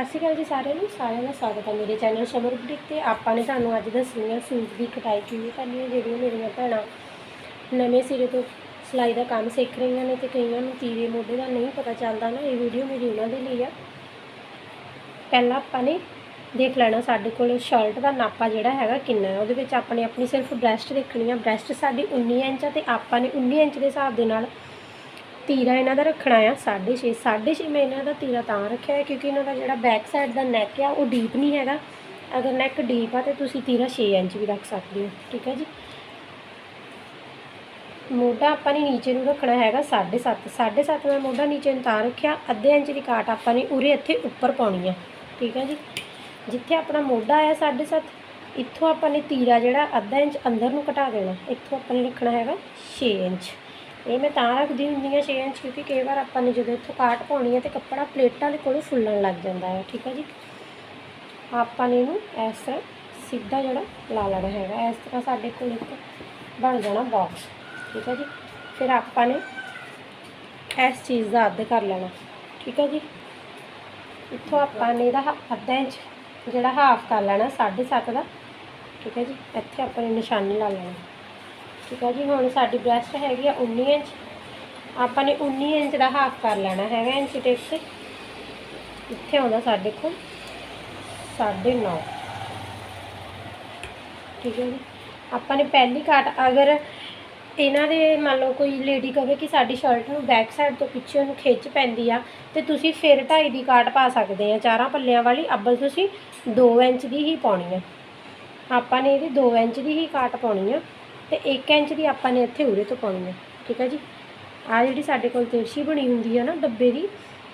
ਸਤਿ ਸ਼੍ਰੀ ਅਕਾਲ ਜੀ ਸਾਰਿਆਂ ਨੂੰ, ਸਾਰਿਆਂ ਦਾ ਸਵਾਗਤ ਹੈ ਮੇਰੇ ਚੈਨਲ ਸਮਰ ਬੁਟੀਕ ਤੇ। ਆਪਾਂ ਨੇ ਤੁਹਾਨੂੰ ਅੱਜ ਦੱਸਣੀ ਹੈ ਸੂਟ ਦੀ ਕਟਾਈ ਕਿਵੇਂ ਕਰਨੀ ਹੈ, ਜਿਹੜੀਆਂ ਮੇਰੀਆਂ ਭੈਣਾਂ ਨਵੇਂ ਸਿਰੇ ਤੋਂ ਸਿਲਾਈ ਦਾ ਕੰਮ ਸਿੱਖ ਰਹੀਆਂ ਨੇ ਤੇ ਕਈਆਂ ਨੂੰ ਤੀਰੇ ਮੋਢੇ ਦਾ ਨਹੀਂ ਪਤਾ ਚੱਲਦਾ ਨਾ, ਇਹ ਵੀਡੀਓ ਮੇਰੀ ਉਹਨਾਂ ਦੇ ਲਈ ਆ। ਪਹਿਲਾਂ ਆਪਾਂ ਨੇ ਦੇਖ ਲੈਣਾ ਸਾਡੇ ਕੋਲ ਸ਼ਰਟ ਦਾ ਨਾਪਾ ਜਿਹੜਾ ਹੈਗਾ ਕਿੰਨਾ ਹੈ, ਉਹਦੇ ਵਿੱਚ ਆਪਾਂ ਨੇ ਆਪਣੀ ਸਿਰਫ ਬ੍ਰੈਸਟ ਦੇਖਣੀ ਆ। ਬ੍ਰੈਸਟ ਸਾਡੀ 19 ਇੰਚ ਆ ਤੇ ਆਪਾਂ ਨੇ 19 ਇੰਚ ਦੇ ਹਿਸਾਬ ਦੇ ਨਾਲ ਤੀਰਾ ਇਹਨਾਂ ਦਾ ਰੱਖਣਾ ਆ 6.5 6.5 ਮੈਂ ਇਹਨਾਂ ਦਾ ਤੀਰਾ ਤਾਂ ਰੱਖਿਆ ਹੈ, ਕਿਉਂਕਿ ਇਹਨਾਂ ਦਾ ਜਿਹੜਾ ਬੈਕ ਸਾਈਡ ਦਾ ਨੈਕ ਆ, ਉਹ ਡੀਪ ਨਹੀਂ ਹੈਗਾ। ਅਗਰ ਨੈਕ ਡੀਪ ਆ ਤੇ ਤੁਸੀਂ ਤੀਰਾ 6 ਇੰਚ ਵੀ ਰੱਖ ਸਕਦੇ ਹੋ, ਠੀਕ ਹੈ ਜੀ? ਮੋਢਾ ਆਪਾਂ ਨੇ ਨੀਚੇ ਨੂੰ ਰੱਖਣਾ ਹੈਗਾ 7.5 7.5 ਮੈਂ ਮੋਢਾ ਨੀਚੇ ਨੂੰ ਤਾਂ ਰੱਖਿਆ, ਅੱਧੇ ਇੰਚ ਦੀ ਕਾਟ ਆਪਾਂ ਨੇ ਉਰੇ ਇੱਥੇ ਉੱਪਰ ਪਾਉਣੀ ਆ, ਠੀਕ ਹੈ ਜੀ? ਜਿੱਥੇ ਆਪਣਾ ਮੋਢਾ ਆਇਆ 7.5 ਇੱਥੋਂ ਆਪਾਂ ਨੇ ਤੀਰਾ ਜਿਹੜਾ ਅੱਧਾ ਇੰਚ ਅੰਦਰ ਨੂੰ ਘਟਾ ਦੇਣਾ, ਇੱਥੋਂ ਆਪਾਂ ਨੇ ਰੱਖਣਾ ਹੈਗਾ 6 ਇੰਚ। ਇਹ ਮੈਂ ਤਾਂ ਰੱਖਦੀ ਹੁੰਦੀ ਹਾਂ 6 ਇੰਚ ਕਿਉਂਕਿ ਕਈ ਵਾਰ ਆਪਾਂ ਨੇ ਜਦੋਂ ਇੱਥੋਂ ਕਾਟ ਪਾਉਣੀ ਹੈ ਤੇ ਕੱਪੜਾ ਪਲੇਟਾਂ ਦੇ ਕੋਲੋਂ ਫੁੱਲਣ ਲੱਗ ਜਾਂਦਾ ਹੈ, ਠੀਕ ਹੈ ਜੀ? ਆਪਾਂ ਨੇ ਇਹਨੂੰ ਇਸ ਤਰ੍ਹਾਂ ਸਿੱਧਾ ਜਿਹੜਾ ਲਾ ਲੈਣਾ ਹੈਗਾ, ਇਸ ਤਰ੍ਹਾਂ ਸਾਡੇ ਕੋਲ ਇੱਕ ਬਣ ਜਾਣਾ ਬਾਕਸ ਠੀਕ ਹੈ ਜੀ? ਫਿਰ ਆਪਾਂ ਨੇ ਇਸ ਚੀਜ਼ ਦਾ ਅੱਧ ਕਰ ਲੈਣਾ, ਠੀਕ ਹੈ ਜੀ? ਇੱਥੋਂ ਆਪਾਂ ਨੇ ਇਹਦਾ ਹ- ਅੱਧਾ ਇੰਚ ਜਿਹੜਾ ਹਾਫ ਕਰ ਲੈਣਾ 7.5 ਦਾ, ਠੀਕ ਹੈ ਜੀ? ਇੱਥੇ ਆਪਾਂ ਨੇ ਨਿਸ਼ਾਨੀ ਲਾ ਲੈਣੀ। ਠੀਕ ਹੈ ਜੀ, ਹੁਣ ਸਾਡੀ ਬ੍ਰੈਸਟ ਹੈਗੀ ਆ 19 ਇੰਚ। ਆਪਾਂ ਨੇ 19 ਇੰਚ ਦਾ ਹਾਫ ਕਰ ਲੈਣਾ ਹੈਗਾ ਇੰਚ ਟੇਪ ਤੇ ਇੱਥੇ ਆਉਂਦਾ ਸਾਡੇ ਕੋਲ 9.5 ਠੀਕ ਹੈ ਜੀ। ਆਪਾਂ ਨੇ ਪਹਿਲੀ ਕਾਟ ਅਗਰ ਇਹਨਾਂ ਦੇ ਮੰਨ ਲਓ ਕੋਈ ਲੇਡੀ ਕਹੇ ਕਿ ਸਾਡੀ ਸ਼ਰਟ ਨੂੰ ਬੈਕ ਸਾਈਡ ਤੋਂ ਪਿੱਛੇ ਨੂੰ ਖਿੱਚ ਪੈਂਦੀ ਆ, ਤੇ ਤੁਸੀਂ ਫਿਰ 2.5 ਦੀ ਕਾਟ ਪਾ ਸਕਦੇ ਆ। ਚਾਰਾਂ ਪੱਲਿਆਂ ਵਾਲੀ ਅੱਬਲ ਤੁਸੀਂ 2 ਇੰਚ ਦੀ ਹੀ ਪਾਉਣੀ ਆ। ਆਪਾਂ ਨੇ ਇਹਦੀ 2 ਇੰਚ ਦੀ ਹੀ ਕਾਟ ਪਾਉਣੀ ਆ। ਤੇ 1 ਇੰਚ ਦੀ ਆਪਾਂ ਨੇ ਇੱਥੇ ਉਰੇ ਤੋਂ ਪਾਉਣੀ ਹੈ, ਠੀਕ ਹੈ ਜੀ? ਆ ਜਿਹੜੀ ਸਾਡੇ ਕੋਲ ਤਿਰਛੀ ਬਣੀ ਹੁੰਦੀ ਆ ਨਾ ਡੱਬੇ ਦੀ,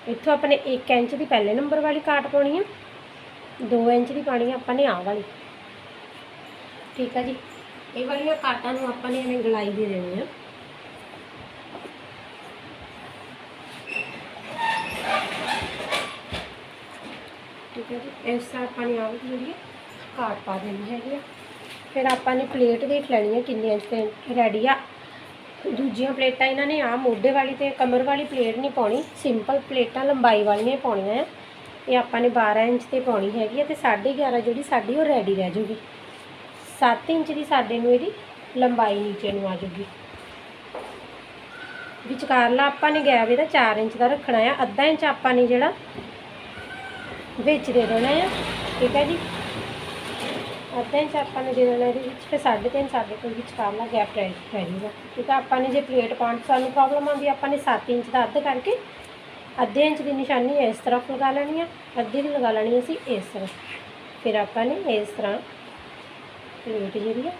ਇੱਥੋਂ ਆਪਾਂ ਨੇ 1 ਇੰਚ ਦੀ ਪਹਿਲੇ ਨੰਬਰ ਵਾਲੀ ਕਾਟ ਪਾਉਣੀ ਆ 2 ਇੰਚ ਦੀ ਪਾਣੀ ਆਪਾਂ ਨੇ ਆਹ ਵਾਲੀ, ਠੀਕ ਹੈ ਜੀ? ਇਹ ਵਾਲੀਆਂ ਕਾਟਾਂ ਨੂੰ ਆਪਾਂ ਨੇ ਐਵੇਂ ਗਲਾਈ ਦੇ ਦੇਣੀ ਆ ਠੀਕ ਹੈ ਜੀ, ਇਸ ਤਰ੍ਹਾਂ ਆਪਾਂ ਨੇ ਆਹ ਜਿਹੜੀ ਹੈ ਕਾਟ ਪਾ ਦੇਣੀ ਹੈਗੀ ਆ। ਫਿਰ ਆਪਾਂ ਨੇ ਪਲੇਟ ਦੇਖ ਲੈਣੀ ਹੈ ਕਿੰਨੇ ਇੰਚ ਤੇ ਰੈਡੀ ਆ। ਦੂਜੀਆਂ ਪਲੇਟਾਂ ਇਹਨਾਂ ਨੇ ਆ ਮੋਢੇ ਵਾਲੀ ਤੇ ਕਮਰ ਵਾਲੀ ਪਲੇਟ ਨਹੀਂ ਪਾਉਣੀ ਸਿੰਪਲ ਪਲੇਟਾਂ ਲੰਬਾਈ ਵਾਲੀਆਂ ਪਾਉਣੀਆਂ ਆ। ਇਹ ਆਪਾਂ ਨੇ 12 ਇੰਚ ਤੇ ਪਾਉਣੀ ਹੈਗੀ ਆ ਤੇ 11.5 ਜਿਹੜੀ ਸਾਡੀ ਉਹ ਰੈਡੀ ਰਹਿ ਜੂਗੀ। 7 ਇੰਚ ਦੀ ਸਾਡੇ ਨੂੰ ਇਹਦੀ ਲੰਬਾਈ ਨੀਚੇ ਨੂੰ ਆ ਜੂਗੀ। ਵਿਚਕਾਰਲਾ ਆਪਾਂ ਨੇ ਗੈਪ ਇਹਦਾ 4 ਇੰਚ ਦਾ ਰੱਖਣਾ ਆ। ਅੱਧਾ ਇੰਚ ਆਪਾਂ ਨੇ ਜਿਹੜਾ ਵਿੱਚ ਦੇ ਦੇਣਾ ਆ। ਠੀਕ ਹੈ ਜੀ? ਅੱਧਾ ਇੰਚ ਆਪਾਂ ਨੇ ਦੇ ਦੇਣਾ ਇਹਦੇ ਵਿੱਚ ਫਿਰ 3.5 ਸਾਡੇ ਕੋਲ ਵਿਚਕਾਰਲਾ ਗੈਪ ਰਹਿ ਰਹਿ ਜੂਗਾ ਠੀਕ ਹੈ। ਆਪਾਂ ਨੇ ਜੇ ਪਲੇਟ ਪਾਉਣ 'ਚ ਸਾਨੂੰ ਪ੍ਰੋਬਲਮ ਆਉਂਦੀ ਆਪਾਂ ਨੇ 7 ਇੰਚ ਦਾ ਅੱਧ ਕਰਕੇ ਅੱਧੇ ਇੰਚ ਦੀ ਨਿਸ਼ਾਨੀ ਇਸ ਤਰਫ ਲਗਾ ਲੈਣੀ ਆ, ਅੱਧੀ ਦੀ ਲਗਾ ਲੈਣੀ ਅਸੀਂ ਇਸ ਤਰ੍ਹਾਂ। ਫਿਰ ਆਪਾਂ ਨੇ ਇਸ ਤਰ੍ਹਾਂ ਪਲੇਟ ਜਿਹੜੀ ਆ,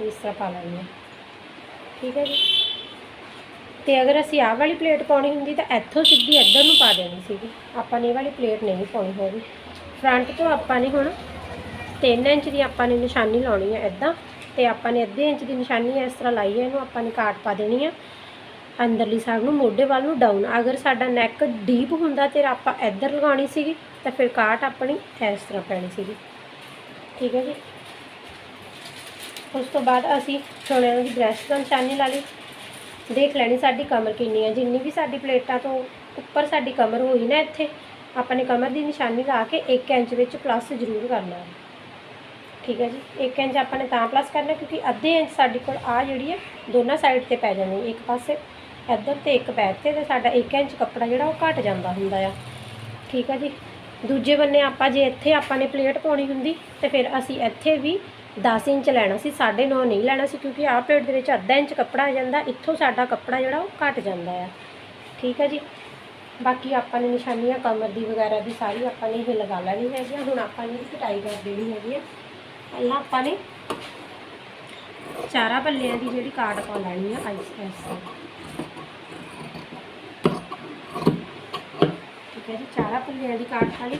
ਇਸ ਤਰ੍ਹਾਂ ਪਾ ਲੈਣੀ ਆ। ਠੀਕ ਹੈ ਜੀ? ਤੇ ਅਗਰ ਅਸੀਂ ਆਹ ਵਾਲੀ ਪਲੇਟ ਪਾਉਣੀ ਹੁੰਦੀ ਤਾਂ ਇੱਥੋਂ ਸਿੱਧੀ ਇੱਧਰ ਨੂੰ ਪਾ ਦੇਣੀ ਸੀਗੀ। ਆਪਾਂ ਨੇ ਇਹ ਵਾਲੀ ਪਲੇਟ ਨਹੀਂ ਪਾਉਣੀ ਹੈਗੀ। ਫਰੰਟ ਤੋਂ ਆਪਾਂ ਨੇ ਹੁਣ 3 ਇੰਚ ਦੀ ਆਪਾਂ ਨੇ ਨਿਸ਼ਾਨੀ ਲਾਉਣੀ ਹੈ ਇੱਦਾਂ ਤੇ ਆਪਾਂ ਨੇ ਅੱਧੇ ਇੰਚ ਦੀ ਨਿਸ਼ਾਨੀ ਇਸ ਤਰ੍ਹਾਂ ਲਾਈ ਹੈ ਇਹਨੂੰ ਆਪਾਂ ਨੇ ਕਾਟ ਪਾ ਦੇਣੀ ਆ। ਅੰਦਰਲੀ ਸਾਈਡ ਨੂੰ, ਮੋਢੇ ਵੱਲ ਨੂੰ ਡਾਊਨ ਅਗਰ ਸਾਡਾ ਨੈਕ ਡੀਪ ਹੁੰਦਾ ਤੇ ਆਪਾਂ ਇੱਧਰ ਲਗਾਉਣੀ ਸੀਗੀ, ਤਾਂ ਫਿਰ ਕਾਟ ਆਪਣੀ ਇਸ ਤਰ੍ਹਾਂ ਪੈਣੀ ਸੀਗੀ। ਠੀਕ ਹੈ ਜੀ? ਉਸ ਤੋਂ ਬਾਅਦ ਅਸੀਂ ਚੋਣਿਆਂ ਦੀ ਬ੍ਰੈਸਟ ਦਾ ਨਿਸ਼ਾਨੀ ਲਾ ਲਈ। ਦੇਖ ਲੈਣੀ ਸਾਡੀ ਕਮਰ ਕਿੰਨੀ ਹੈ ਜਿੰਨੀ ਵੀ ਸਾਡੀ ਪਲੇਟਾਂ ਤੋਂ ਉੱਪਰ ਸਾਡੀ ਕਮਰ ਹੋਈ ਨਾ ਇੱਥੇ, ਆਪਾਂ ਨੇ ਕਮਰ ਦੀ ਨਿਸ਼ਾਨੀ ਲਾ ਕੇ 1 ਇੰਚ ਵਿੱਚ ਪਲੱਸ ਜ਼ਰੂਰ ਕਰਨਾ। ਹੈ ਠੀਕ ਹੈ ਜੀ। 1 ਇੰਚ ਆਪਾਂ ਨੇ ਤਾਂ ਪਲੱਸ ਕਰਨਾ ਕਿਉਂਕਿ ਅੱਧੇ ਇੰਚ ਸਾਡੇ ਕੋਲ ਆ ਜਿਹੜੀ ਹੈ, ਦੋਨਾਂ ਸਾਈਡ ਤੇ ਪੈ ਜਾਂਦੀ ਇੱਕ ਪਾਸੇ ਇੱਧਰ ਤੇ ਇੱਕ ਬੈਕ ਤੇ ਤੇ ਸਾਡਾ 1 ਇੰਚ ਕੱਪੜਾ ਜਿਹੜਾ ਉਹ ਘਟ ਜਾਂਦਾ ਹੁੰਦਾ ਆ। ਠੀਕ ਹੈ ਜੀ। ਦੂਜੇ ਬੰਨੇ ਆਪਾਂ ਜੇ ਇੱਥੇ ਆਪਾਂ ਨੇ ਪਲੇਟ ਪਾਉਣੀ ਹੁੰਦੀ ਤੇ ਫਿਰ ਅਸੀਂ ਇੱਥੇ ਵੀ 10 ਇੰਚ ਲੈਣਾ ਸੀ 9.5 ਨਹੀਂ ਲੈਣਾ ਸੀ ਕਿਉਂਕਿ ਆਹ ਪਲੇਟ ਦੇ ਵਿੱਚ ਅੱਧਾ ਇੰਚ ਕੱਪੜਾ ਆ ਜਾਂਦਾ, ਇੱਥੋਂ ਸਾਡਾ ਕੱਪੜਾ ਜਿਹੜਾ ਉਹ ਘਟ ਜਾਂਦਾ ਆ। ਠੀਕ ਹੈ ਜੀ। ਬਾਕੀ ਆਪਾਂ ਨੇ ਨਿਸ਼ਾਨੀਆਂ, ਕਮਰ ਦੀ ਵਗੈਰਾ ਦੀ ਸਾਰੀ ਆਪਾਂ ਨੇ ਇਹ ਲਗਾ ਲੈਣੀ ਹੈਗੀ ਆ। ਹੁਣ ਆਪਾਂ ਨੇ ਕਟਾਈ ਕਰ ਦੇਣੀ ਹੈਗੀ ਆ। ਪਹਿਲਾਂ ਆਪਾਂ ਨੇ ਚਾਰਾਂ ਪੱਲਿਆਂ ਦੀ ਜਿਹੜੀ ਕਾਟ ਪਾ ਲੈਣੀ ਆ ਆਈਸ ਐਸ ਠੀਕ ਹੈ ਜੀ, ਚਾਰਾਂ ਪੱਲਿਆਂ ਦੀ ਕਾਟ ਪਾ ਲਈ।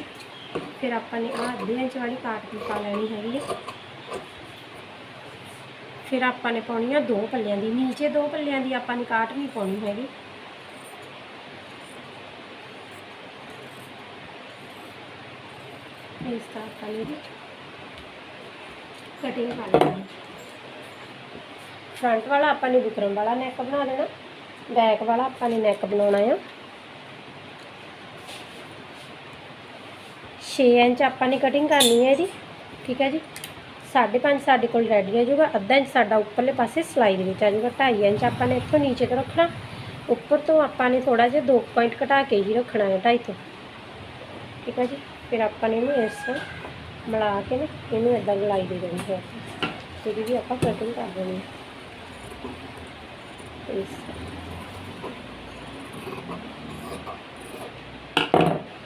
ਫਿਰ ਆਪਾਂ ਨੇ ਆਹ ਅੱਧੇ ਇੰਚ ਵਾਲੀ ਕਾਟ ਵੀ ਪਾ ਲੈਣੀ ਹੈਗੀ ਆ। ਫਿਰ ਆਪਾਂ ਨੇ ਪਾਉਣੀ ਆ ਦੋ ਪੱਲਿਆਂ ਦੀ, ਨੀਚੇ ਦੋ ਪੱਲਿਆਂ ਦੀ ਆਪਾਂ ਨੇ ਕਾਟ ਨਹੀਂ ਪਾਉਣੀ ਹੈਗੀ। ਇਸ ਤਰ੍ਹਾਂ ਆਪਾਂ ਨੇ ਇਹਦੀ ਕਟਿੰਗ ਕਰ ਲੈਣੀ ਫਰੰਟ ਵਾਲਾ ਆਪਾਂ ਨੇ ਬੁਕਰਮ ਵਾਲਾ ਨੈਕ ਬਣਾ ਦੇਣਾ ਬੈਕ ਵਾਲਾ ਆਪਾਂ ਨੇ ਨੈਕ ਬਣਾਉਣਾ ਆ 6 ਇੰਚ ਆਪਾਂ ਨੇ ਕਟਿੰਗ ਕਰਨੀ ਹੈ ਇਹਦੀ ਠੀਕ ਹੈ ਜੀ 5.5 ਸਾਡੇ ਕੋਲ ਰੈਡੀ ਹੋ ਜਾਊਗਾ ਅੱਧਾ ਇੰਚ ਸਾਡਾ ਉੱਪਰਲੇ ਪਾਸੇ ਸਿਲਾਈ ਦੇ ਵਿੱਚ ਆ ਜਾਊਗਾ 2.5 ਇੰਚ ਆਪਾਂ ਨੇ ਇੱਥੋਂ ਨੀਚੇ ਤੋਂ ਰੱਖਣਾ ਉੱਪਰ ਤੋਂ ਆਪਾਂ ਨੇ ਥੋੜਾ ਜਿਹਾ 2 ਪੁਆਇੰਟ ਘਟਾ ਕੇ ਹੀ ਰੱਖਣਾ ਹੈ 2.5 ਤੋਂ ਠੀਕ ਹੈ ਜੀ ਫਿਰ ਆਪਾਂ ਨੇ ਇਹਨੂੰ ਇਸ ਤਰ੍ਹਾਂ ਮਿਲਾ ਕੇ ਨਾ, ਇਹਨੂੰ ਇਦਾਂ ਗਲਾਈ ਦੇ ਦੇਣੀ ਹੈ ਇਹਦੀ ਵੀ ਆਪਾਂ ਕਟਿੰਗ ਕਰ ਦੇਣੀ ਇਸ।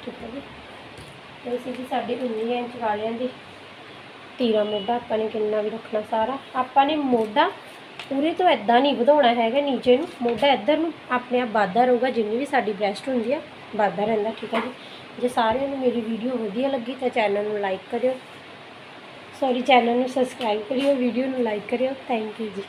ਠੀਕ ਹੈ ਜੀ। ਇਹ ਸੀ ਜੀ ਸਾਡੀ 19 ਇੰਚ ਵਾਲਿਆਂ ਦੀ ਤੀਰਾ ਮੋਢਾ ਆਪਾਂ ਨੇ ਕਿੰਨਾ ਵੀ ਰੱਖਣਾ ਸਾਰਾ। ਆਪਾਂ ਨੇ ਮੋਢਾ ਪੂਰੇ ਤੋਂ ਐਦਾਂ ਨਹੀਂ ਵਧਾਉਣਾ ਹੈਗਾ, ਨੀਚੇ ਨੂੰ। ਮੋਢਾ ਇੱਧਰ ਨੂੰ, ਆਪਣੇ ਆਪ ਵਾਧਾ ਰਹੂਗਾ, ਜਿੰਨੀ ਵੀ ਸਾਡੀ ਬ੍ਰੈਸਟ ਹੁੰਦੀ ਆ, ਵਾਧਾ ਰਹਿੰਦਾ, ਠੀਕ ਹੈ ਜੀ। ਜੇ ਸਾਰਿਆਂ ਨੂੰ ਮੇਰੀ ਵੀਡੀਓ ਵਧੀਆ ਲੱਗੀ ਤਾਂ ਚੈਨਲ ਨੂੰ ਲਾਈਕ ਕਰਿਓ। ਸੌਰੀ ਚੈਨਲ ਨੂੰ ਸਬਸਕ੍ਰਾਈਬ ਕਰਿਓ ਵੀਡੀਓ ਨੂੰ ਲਾਈਕ ਕਰਿਓ। Thank you ji.